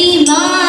Fatima.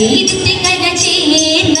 ചേരുന്ന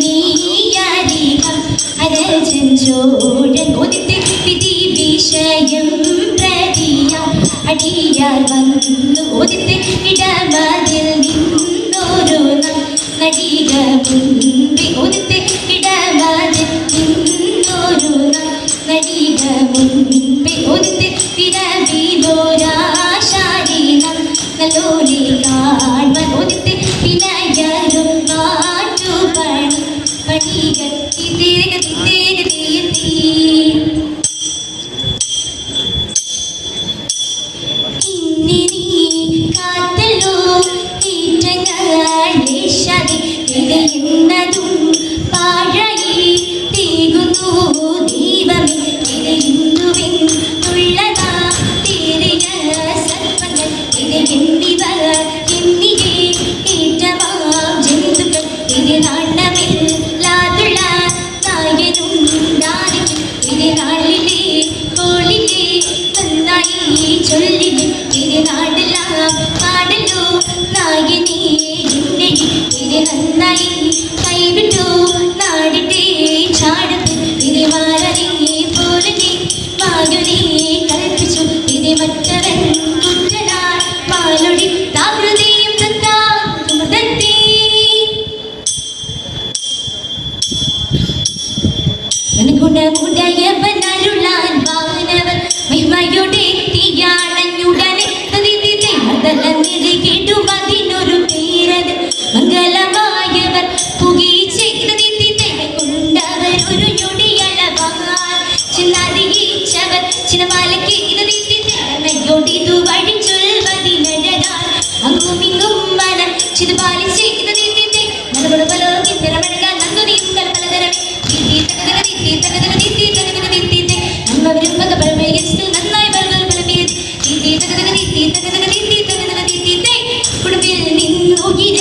നീയാരികം അരജൻ ചോടൻ ഒതിട്ട് വിധി വിഷയം പ്രതിയ അടിയാൽ വന്നു ഒതിട്ട് ഇടമതിൽ നിന്നോരോ നടിക മുൻപി ഒതിട്ട് ഇടമതിൽ നിന്നോരോ നടിക മുൻപി ഒതിട്ട് പിറവി ദോരാശാരീനം നല്ലോലി കാൺവൻ ഒതിട്ട് പിണയരും മണികൾ തിരികെ കുടുംബിൽ നിന്നുയര